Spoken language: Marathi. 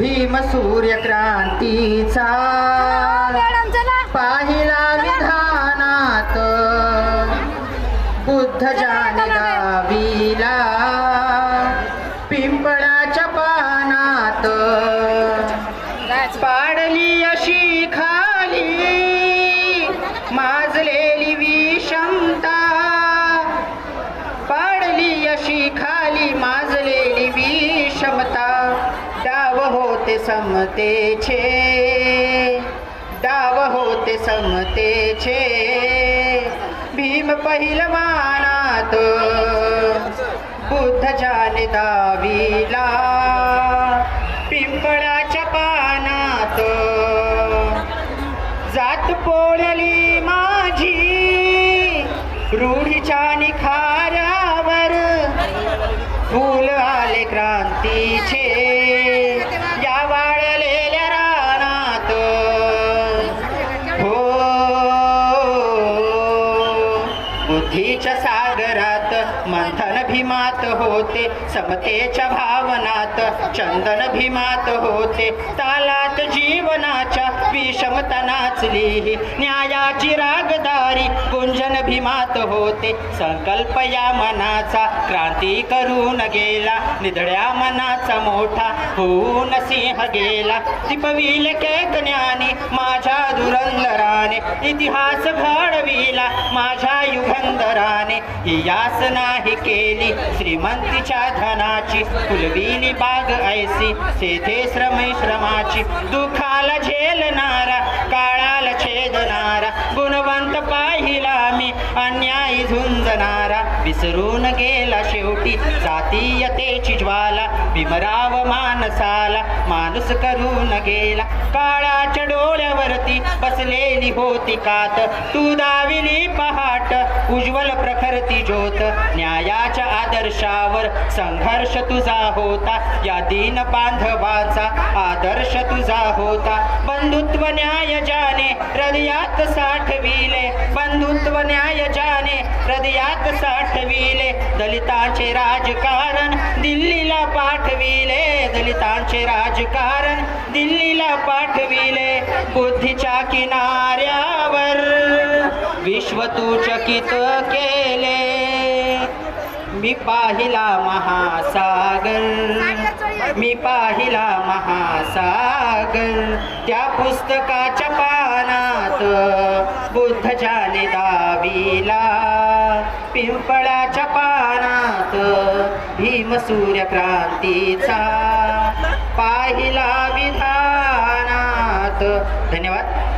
भीम सूर्यक्रांतीचा मॅडम चला पाहिला विधानात बुद्ध जाने गावीला पिंपळाच्या पानात. पाडली होते समतेचे. डाव होते समतेचे. भीम पहिलवानात बुद्ध जाने दावीला. पिंपळाच्या पानात जात पोळली माझी. रूढीच्या निखाऱ्यावर फूल आले क्रांतीचे. या वाळलेल्या मंथन भीमात होते समतेच्या भावनात चंदन भीमात होते. तालात जीवनाच्या विषमता नाचली न्यायाची रागदारी गुंजन भीमात होते. संकल्प या मनाचा क्रांती करून गेला निधड्या मनाचा मोठा होऊन सिंह गेला. दीपविल के ज्ञानी माझ्या दुरंग इतिहास घडविला माझ्या युगंधराने. यास नाही केली श्रीमंतीच्या धनाची. फुलविली बाग ऐसी सेथे श्रम श्रमाची. दुखाला झेलणारा काळाला छेदणारा. गुणवंत पाहिला मी अन्यायी झुंजणारा. विसरून गेला ज्वाला मानसाला माणूस करून गेला. काळाच्या डोळ्यावरती बसलेली होती कात. तू दाविली पहाट उज्ज्वल प्रखरती ज्योत. न्यायाच्या आदर्शावर संघर्ष तुझा होता. या दीन बांधवाचा आदर्श तुझा होता. बंधुत्व न्याय जाने हृदयात साठविले. बंधुत्व न्याय जाने हृदयात साठविले. दलितांचे राजकारण दिल्लीला पाठविले दलितांचे राजकारण. दिल्लीला पाठविले बुद्धीच्या किनाऱ्यावर. विश्व तू चकित केले. मी पाहिला महासागर. मी पाहिला महासागर. त्या पुस्तकाच्या पानात बुद्ध जाने दावीला पिंपळाच्या पानात भीम सूर्यक्रांतीचा पाहिला विधानात. धन्यवाद.